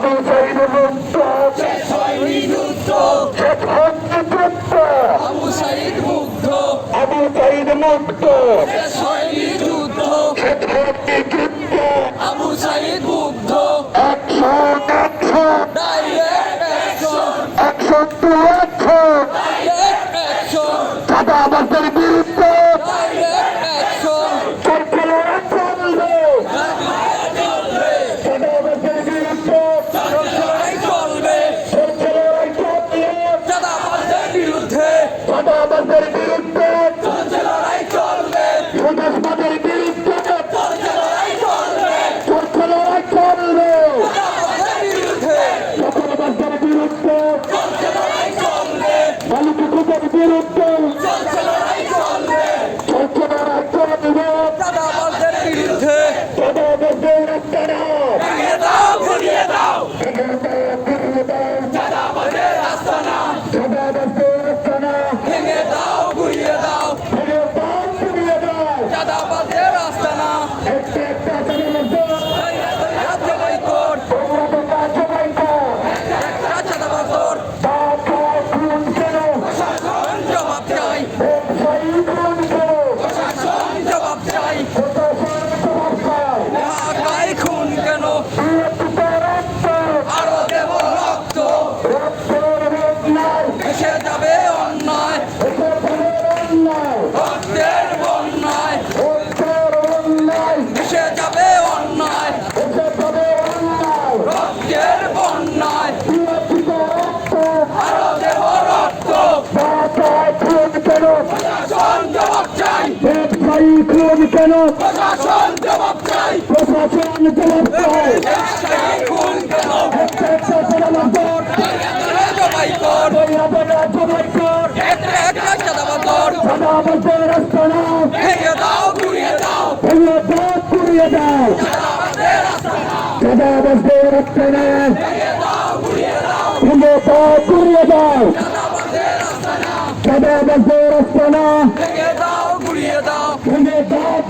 আমি চাই মুক্ত শেষ হয়নি যুদ্ধ। শেষ হচ্ছে যুদ্ধ আবু সাইদ মুক্ত আবু সাইদ একশো একশো ডাইরেক্ট অ্যাকশন। একশো টু একশো ডাইরেক্ট অ্যাকশন। দাদা আমাদের বিরুদ্ধে বিরুদ্ধে চলছে লড়াই চলবে। চলছে লড়াই চলবে। এসে যাবে অন্যায়। রক্তের বন্যায়। আরও দেব রক্ত প্রশাসন জবাব চাই। খুন কেন? প্রশাসন জবাব চাই প্রশাসন জবাব দাও ঘুরিয়ে দাও ভেঙে পুড়িয়ে দাও। চাঁদাবাজের আস্তানা চাঁদাবাজের আস্তানা, ভেঙে ঘুরিয়ে দাও ভেঙে দাও, পুড়িয়ে দাও। চাঁদাবাজের